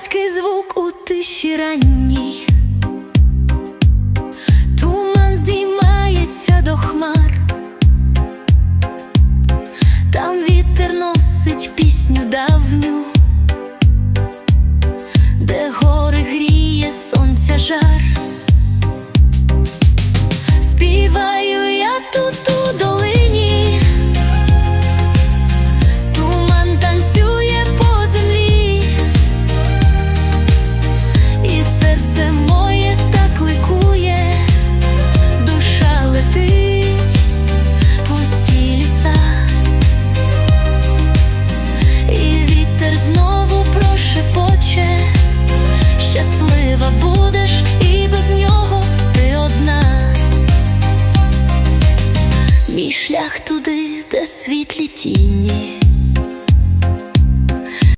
Козацький звук у тиші ранній, туман здіймається до хмар, там вітер носить пісню шлях туди, де світлі тіні.